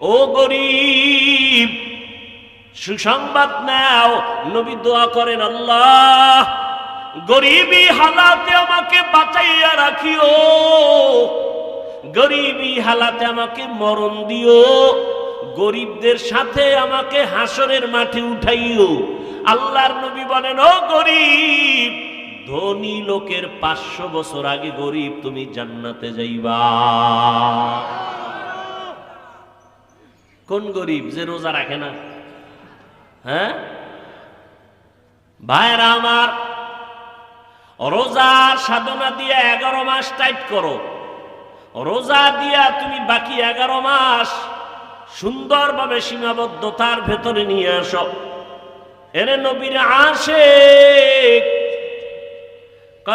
ও গরিব, সুসংবাদ নাও, নবী দোয়া করেন, আল্লাহ, গরিবী হালাতে আমাকে বাঁচাইয়া রাখিও, গরিবী হালাতে আমাকে মরণ দিও, গরিবদের সাথে আমাকে হাসরের মাঠে উঠাইও। আল্লাহর নবী বলেন, ও গরিব, ধনী লোকের পাঁচশো বছর আগে গরিব তুমি জান্নাতে যাইবা। কোন গরিব যে রোজা রাখে না? হ্যাঁ? ভাইরা আমার, রোজার সাধনা দিয়ে এগারো মাস টাইট করো। রোজা দিয়া তুমি বাকি এগারো মাস সুন্দরভাবে সীমাবদ্ধতার ভেতরে নিয়ে আসো। এরে নবীর আসে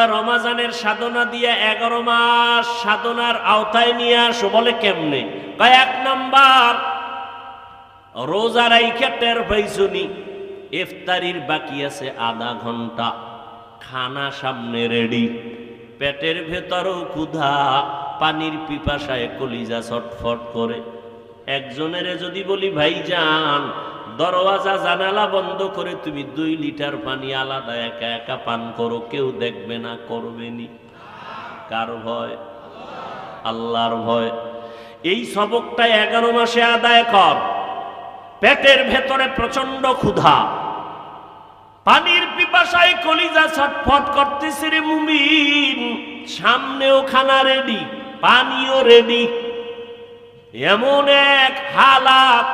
রমাজানের সাধনা দিয়ে এগারো মাস সাধনার আওতায় নিয়ে আসো বলে কেমনে? কয় এক নাম্বার রোজা রাইখা টের পাইছনি? ইফতারির বাকি আছে আধা ঘণ্টা। খানা সামনে রেডি। পেটের ভেতরও ক্ষুধা। পানির পিপাসায় কলিজা ছটফট করে। একজনের যদি বলি, ভাই যান, দরওয়াজা জানালা বন্ধ করে তুমি দুই লিটার পানি আলাদা একা একা পান করো। কেউ দেখবে না, করবে নি। কার ভয়? আল্লাহর ভয়। এই সবকটা এগারো মাসে আদায় কর। পেটের ভেতরে প্রচণ্ড ক্ষুধা। পানির পিপাসায় কলিজা ছটফট করতেছে রে মুমিন। সামনেও খানা রেডি পানিও রেডি এমন এক হালাত,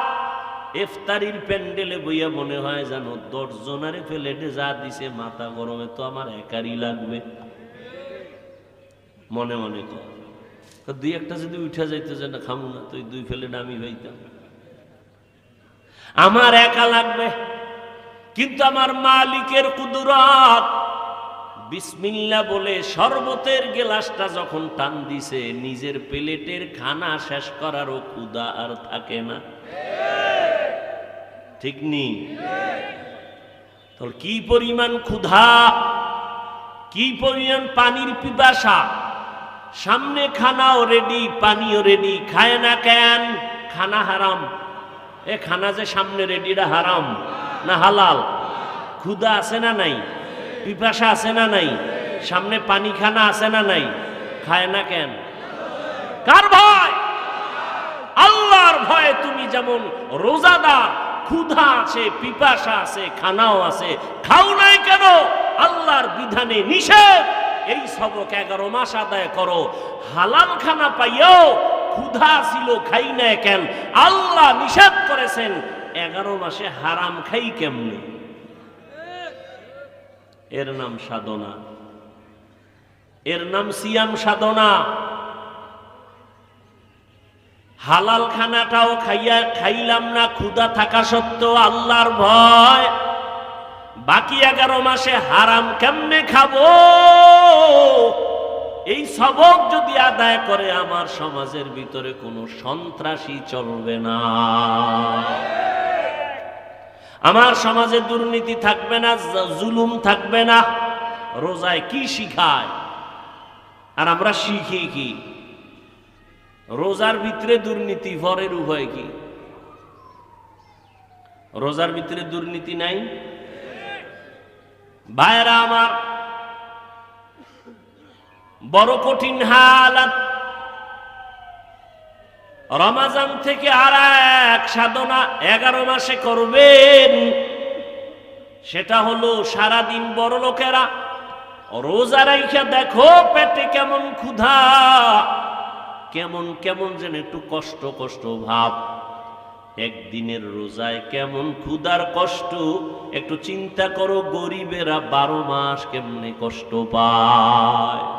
ইফতারির প্যান্ডেলে বইয়া মনে হয় জানো দশ জনারে প্লেটে যা দিছে মাথা গরমে তো আমার একারই লাগবে। মনে মনে কর। দুই একটা যদি উঠে যাইতে যে না খামু না, তো ওই দুই প্লেট আমি হইতাম আমার একা লাগবে। কিন্তু আমার মালিকের কুদরত। বিসমিল্লা বলে শরবতের গেলাসটা যখন টান দিছে, নিজের প্লেটের খানা শেষ করারও ক্ষুদা আর থাকে না। ঠিক নি? তোর কি পরিমাণ ক্ষুধা? কি পরিমাণ পানির পিপাসা? সামনে খানাও রেডি পানিও রেডি খায় না কেন? খানা হারাম। এ খানা যে সামনে রেডিটা হারাম। না হালাল। ক্ষুদা আছে না নাই? পিপাসা আছে না নাই? সামনে পানি খানা আছে না নাই? খায় না কেন? কার ভয়? আল্লাহর ভয়ে তুমি যেমন রোজাদার, ক্ষুধা আছে, পিপাসা আছে, খানাও আছে, খাও নাই কেন? আল্লাহর বিধানে নিষেধ। এই সবক এগারো মাস আদায় করো। হালাল খানা পাইও ক্ষুধা ছিল, খাই না কেন? আল্লাহ নিষেধ করেছেন, এগারো মাসে হারাম খাই কেমনে? এর নাম সাধনা। এর নাম সিয়াম সাধনা। হালাল খানাটাও খাইয়া, খাইলাম না, ক্ষুধা থাকা সত্ত্বেও আল্লাহর ভয়। বাকি এগারো মাসে হারাম কেমনে খাব? এই সবক যদি আদায় করে, আমার সমাজের ভিতরে কোনো সন্ত্রাসী চলবে না। আমার সমাজে দুর্নীতি থাকবে না জুলুম থাকবে না। রোজায় কি শিখায়? আর আমরা শিখি কি? রোজার ভিতরে দুর্নীতি ভরের উভয় কি? রোজার ভিতরে দুর্নীতি নাই? ভাইরা আমার বড় কঠিন হালাত। রমাজান থেকে আর এক সাধনা এগারো মাসে করবেন। সেটা হলো সারাদিন বড় লোকেরা রোজা রাইখা দেখো, পেটে কেমন ক্ষুধা। কেমন কেমন যেন একটু কষ্ট কষ্ট ভাব। একদিনের রোজায় কেমন ক্ষুধার কষ্ট, একটু চিন্তা করো, গরিবেরা বারো মাস কেমনে কষ্ট পায়।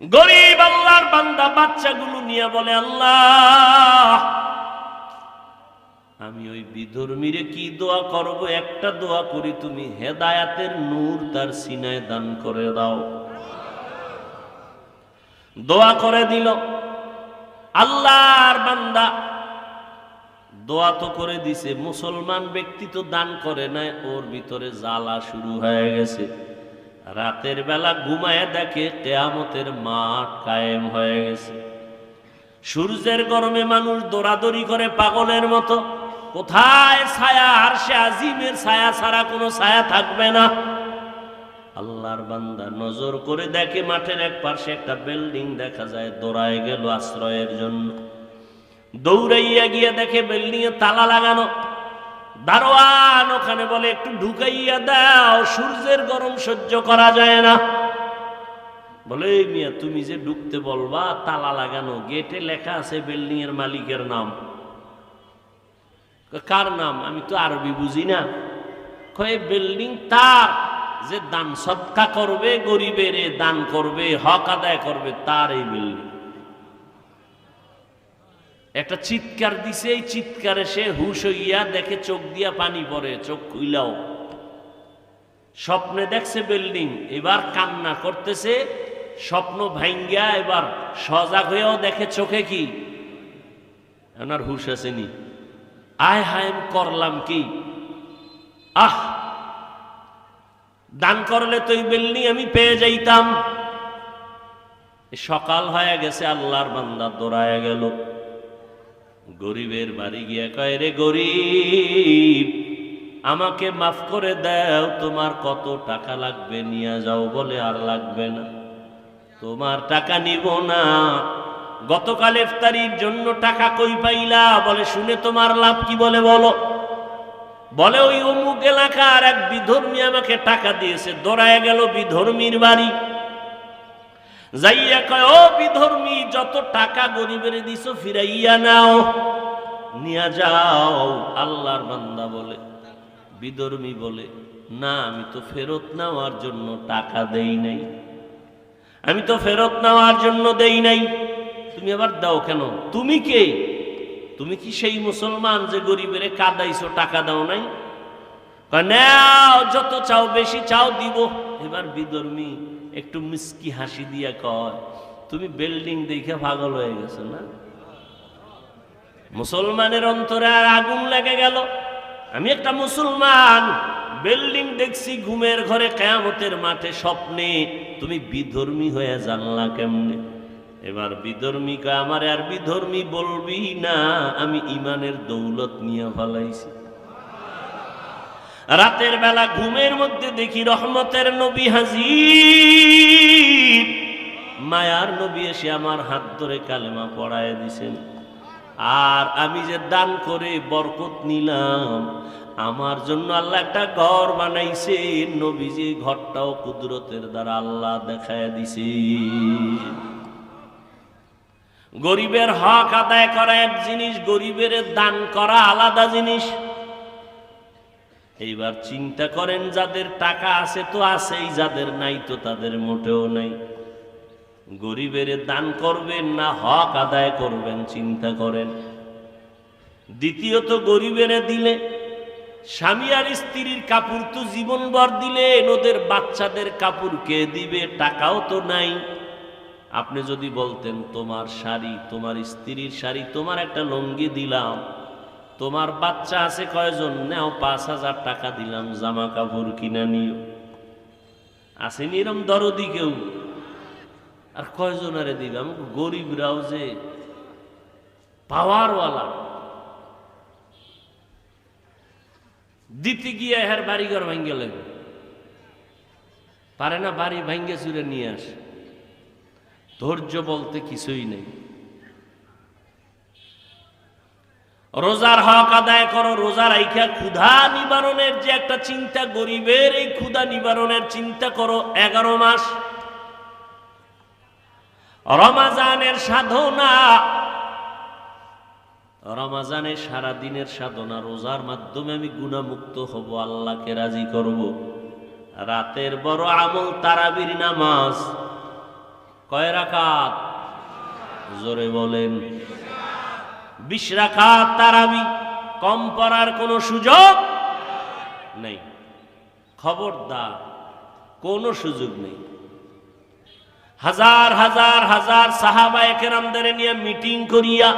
গরিব আল্লাহর বান্দা বাচ্চাগুলো নিয়ে বলে, আল্লাহ, আমি ওই বিধর্মীরে কি দোয়া করব? একটা দোয়া করি, তুমি হেদায়াতের নূর তার সিনায় দান করে দাও। দোয়া করে দিল। আল্লাহর বান্দা দোয়া তো করে দিছে, মুসলমান ব্যক্তি তো দান করে নাই, ওর ভিতরে জ্বালা শুরু হয়ে গেছে। রাতের বেলা ঘুমায় দেখে কেয়ামতের মাঠ কায়েম হয়ে গেছে। সূর্যের গরমে মানুষ দৌড়াদৌড়ি করে পাগলের মতো। কোথায় ছায়া? আর সে আজিমের ছায়া ছাড়া কোনো ছায়া থাকবে না। আল্লাহর বান্দা নজর করে দেখে মাঠের এক পাশে একটা বিল্ডিং দেখা যায়, দৌড়ায় গেল আশ্রয়ের জন্য। দৌড়াইয়া গিয়ে দেখে বিল্ডিং এ তালা লাগানো। দারোয়ান ওখানে বলে, একটু ঢুকাইয়া দাও, সূর্যের গরম সহ্য করা যায় না। বলে মিয়া, তুমি যে ঢুকতে বলবা, তালা লাগানো, গেটে লেখা আছে বিল্ডিং এর মালিকের নাম। কার নাম? আমি তো আরবি বুঝি না। কয়ে বিল্ডিং তার, যে দান সৎকা করবে, গরিবের দান করবে, হক আদায় করবে, তার এই বিল্ডিং। একটা চিৎকার দিছে, এই চিৎকারে সে হুশ হইয়া দেখে চোখ দিয়া পানি পড়ে, চোখ খুইলাও। স্বপ্নে দেখছে বিল্ডিং, এবার কান্না করতেছে, স্বপ্ন ভাঙ্গিয়া এবার সজাগ হয়েও দেখে চোখে কি? ওনার হুশ আসেনি আয় হায় করলাম কি? আহ! দান করলে তো এই বিল্ডিং আমি পেয়ে যাইতাম। সকাল হয়ে গেছে, আল্লাহর বান্দা দৌড়ায় গেল। গরিবের বাড়ি গিয়া কয়, রে গরিব, আমাকে মাফ করে দাও, তোমার কত টাকা লাগবে নিয়ে যাও বলে আর লাগবে না। তোমার টাকা নিব না। গতকাল ইফতারির জন্য টাকা কই পাইলা? বলে, শুনে তোমার লাভ কি বলে বলো? বলে, ওই অমুক এলাকার এক বিধর্মী আমাকে টাকা দিয়েছে দৌড়ায় গেল বিধর্মীর বাড়ি। যাইয়া কয়, ও বিধর্মী, যত টাকা গরিবের দিছো, ফিরাইয়া নাও। নিয়া যাও, আল্লাহর বান্দা বলে, বিধর্মী বলে, না, আমি তো ফেরত নেওয়ার জন্য টাকা দেই নাই। আমি তো ফেরত নেওয়ার জন্য দেই নাই। তুমি আবার দাও কেন? তুমি কে? তুমি কি সেই মুসলমান যে গরিবের কাদাইছো, টাকা দাও নাই? নাও, যত চাও বেশি চাও, দিব। এবার বিধর্মী একটু মিষ্টি হাসি দিয়া কয়, তুমি বিল্ডিং দেখে পাগল হয়ে গেছো না? মুসলমানের অন্তরে আর আগুন লেগে গেল। আমি একটা মুসলমান, বিল্ডিং দেখছি ঘুমের ঘরে কেয়ামতের মাঠে স্বপ্নে, তুমি বিধর্মী হয়ে জানলা কেমনে? এবার বিধর্মী কয়, আমার আর বিধর্মী বলবি না, আমি ইমানের দৌলত নিয়ে ফলাইছি। রাতের বেলা ঘুমের মধ্যে দেখি রহমতের নবী হাজির। মায়ার নবী এসে আমার হাত ধরে কালেমা পড়ায় দিছেন। আর আমি যে দান করে বরকত নিলাম, আমার জন্য আল্লাহ একটা ঘর বানাইছে নবীজি ঘরটাও কুদরতের দ্বারা আল্লাহ দেখায় দিছে গরিবের হক আদায় করা এক জিনিস, গরিবের দান করা আলাদা জিনিস। এইবার চিন্তা করেন, যাদের টাকা আছে তো আছেই, যাদের নাই তো তাদের মোটেও নাই। গরিবের দান করবেন না, হক আদায় করবেন, চিন্তা করেন। দ্বিতীয়ত, গরিবের দিলে, স্বামী আর স্ত্রীর কাপড় তো জীবনভর দিলেন, ওদের বাচ্চাদের কাপড় কে দিবে, টাকাও তো নাই। আপনি যদি বলতেন, তোমার শাড়ি, তোমার স্ত্রীর শাড়ি, তোমার একটা লঙ্গি দিলাম। তোমার বাচ্চা আছে কয়জন? নেও পাঁচ হাজার টাকা দিলাম জামা কাপড় কিনা নিও। আসেনি এরম দরদি কেউ? আর কয়জন আরে দিবে আমি গরিবরাও যে পাওয়ারওয়ালা। দিতে গিয়ে হের বাড়িঘর ভাঙ্গে লাগবে। পারে না বাড়ি ভাঙ্গে চুরে নিয়ে আসে। ধৈর্য বলতে কিছুই নেই। রোজার হক আদায় করো, রোজা রাইখা ক্ষুধা নিবারণের যে একটা চিন্তা, গরিবের এই ক্ষুধা নিবারণের চিন্তা করো এগারো মাস। রমাজানের সাধনা। রমাজানের সারা দিনের সাধনা, রোজার মাধ্যমে আমি গুণামুক্ত হব, আল্লাহকে রাজি করব। রাতের বড় আমল তারাবির নামাজ। কয় রাকাত? জোরে বলেন। বিশ রাকাত তারাবি, কম পড়ার কোনো সুযোগ নেই। খবরদার, কোনো সুযোগ নেই। হাজার হাজার হাজার সাহাবা একেরামদের নিয়ে মিটিং করিয়া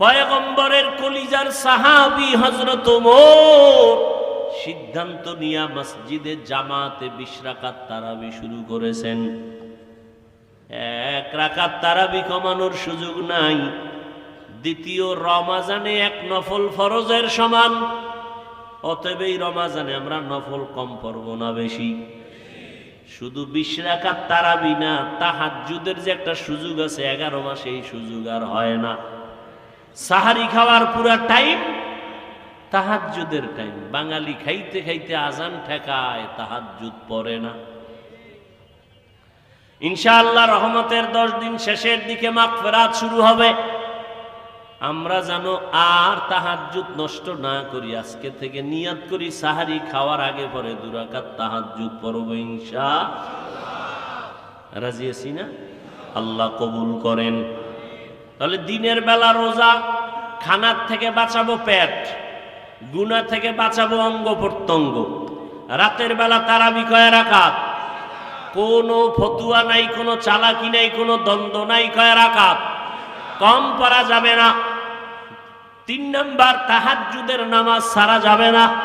পয়গম্বরের কলিজার সাহাবি হজরত সিদ্ধান্ত নিয়া মসজিদে জামাতে বিশরাকাত তারাবি শুরু করেছেন। এক রাকাত তারাবি কমানোর সুযোগ নাই। দ্বিতীয় রমাজানে এক নফল ফরজের সমান। অতএব এই রমাজানে আমরা নফল কম পড়ব না বেশি। শুধু বিশ রাকাত তারাবি না, তাহাজ্জুদের যে একটা সুযোগ আছে, এগারো মাসে এই সুযোগ আর হয় না। সাহারি খাওয়ার পুরা টাইম তাহাজ্জুদের টাইম। বাঙালি খাইতে খাইতে আজান ঠেকায়, তাহাজ্জুদ পড়ে না। ইনশাআল্লাহ রহমতের দশ দিন শেষের দিকে মাগফিরাত শুরু হবে। আমরা যেন আর তাহাজ্জুদ নষ্ট না করি। আজকে থেকে নিয়াত করি, সাহারি খাওয়ার আগে পরে দুরাকাত তাহাজ্জুদ পড়ব ইনশা রাজি আছি না? আল্লাহ কবুল করেন। তাহলে দিনের বেলা রোজা, খানার থেকে বাঁচাবো পেট গুনা থেকে বাঁচাবো অঙ্গ প্রত্যঙ্গ, রাতের বেলা তারাবি কয় রাকাত, কোনো ফতুয়া নাই, কোনো চালাকি নাই, কোনো দ্বন্দ্ব নাই কয় রাকাত। কম পড়া যাবে না। তিন নাম্বার তাহাজ্জুদের নামাজ সারা যাবে না।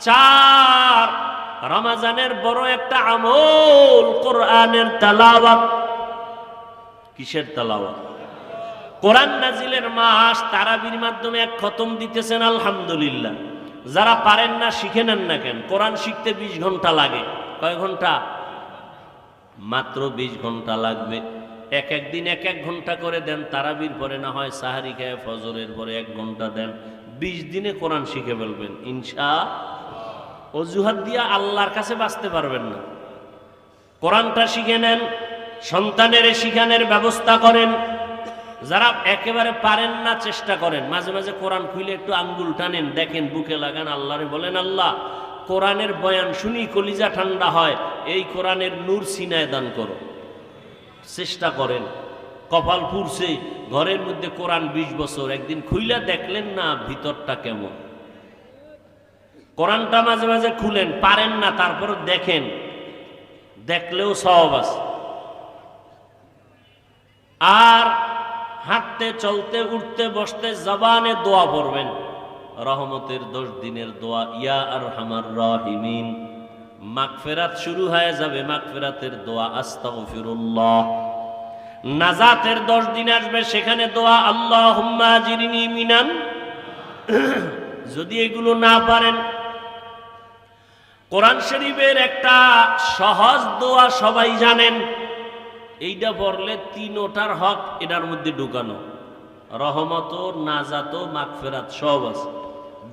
চার, রমাজানের বড় একটা আমল, কোরআনের তালাওয়াত। কিসের তালাওয়াত? কোরআন নাজিলের মাস তারাবির মাধ্যমে এক খতম দিতেছেন, আলহামদুলিল্লাহ। যারা পারেন না, শিখে নেন না কেন? কোরআন শিখতে বিশ ঘণ্টা লাগে। কয় ঘণ্টা? মাত্র বিশ ঘণ্টা লাগবে। এক এক দিন এক এক ঘণ্টা করে দেন, তারাবির পরে না হয় সাহারি খায় ফজরের পরে এক ঘণ্টা দেন। বিশ দিনে কোরআন শিখে ফেলবেন। ইনশা অজুহাত দিয়া আল্লাহর কাছে বাঁচতে পারবেন না। কোরআনটা শিখে নেন, সন্তানের শিখানের ব্যবস্থা করেন। যারা একেবারে পারেন না, চেষ্টা করেন। মাঝে মাঝে কোরআন খুলে একটু আঙ্গুল টানেন, দেখেন বুকে লাগান, আল্লাহরে বলেন, আল্লাহ, কোরআনের বয়ান শুনি, কলিজা ঠান্ডা হয়। এই কোরআনের নূর সিনায় দান করো। চেষ্টা করেন। কপাল পুরছে ঘরের মধ্যে কোরআন বিশ বছর, একদিন খুইলা দেখলেন না ভিতরটা কেমন। কোরআনটা মাঝে মাঝে খুলেন, পারেন না, তারপর দেখেন। দেখলেও সব আছে। আর হাঁটতে, চলতে, উঠতে, বসতে, জবানে দোয়া পড়বেন। রহমতের দশ দিনের দোয়া, ইয়া আর হামার রাহিমিন। মাগফেরাত শুরু হয়ে যাবে মাগফেরাতের দোয়া, আস্তাগফিরুল্লাহ। নাজাতের দশ দিন আসবে, সেখানে দোয়া আল্লাহ হুম্মা জিরিনি মিনান। যদি এগুলো না পারেন, কোরআন শরীফের একটা সহজ দোয়া সবাই জানেন, এইটা পড়লে তিনোটার হক এটার মধ্যে ঢুকানো। রহমত নাজাত মাগফেরাত সব আছে।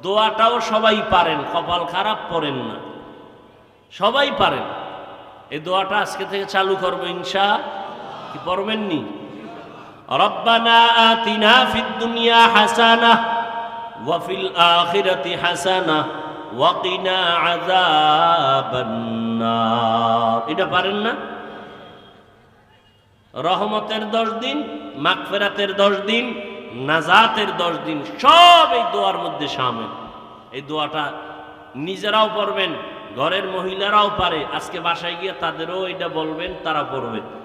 দোয়াটাও সবাই পারেন, কপাল খারাপ পড়েন না। সবাই পারেন। এই দোয়াটা আজকে থেকে চালু করব ইনশা। কি পড়বেননি রব্বানা আতিনা ফিদ দুনিয়া হাসানা ওয়া ফিল আখিরাতি হাসানা ওয়া কিনা আযাবান এটা পারেন না? রহমতের দশ দিন, মাগফেরাতের দশ দিন, নাজাতের দশ দিন, সব এই দোয়ার মধ্যে সামিল। এই দোয়াটা নিজেরাও পড়বেন ঘরের মহিলারাও পারে। আজকে বাসায় গিয়ে তাদেরও এটা বলবেন তারা পড়বে।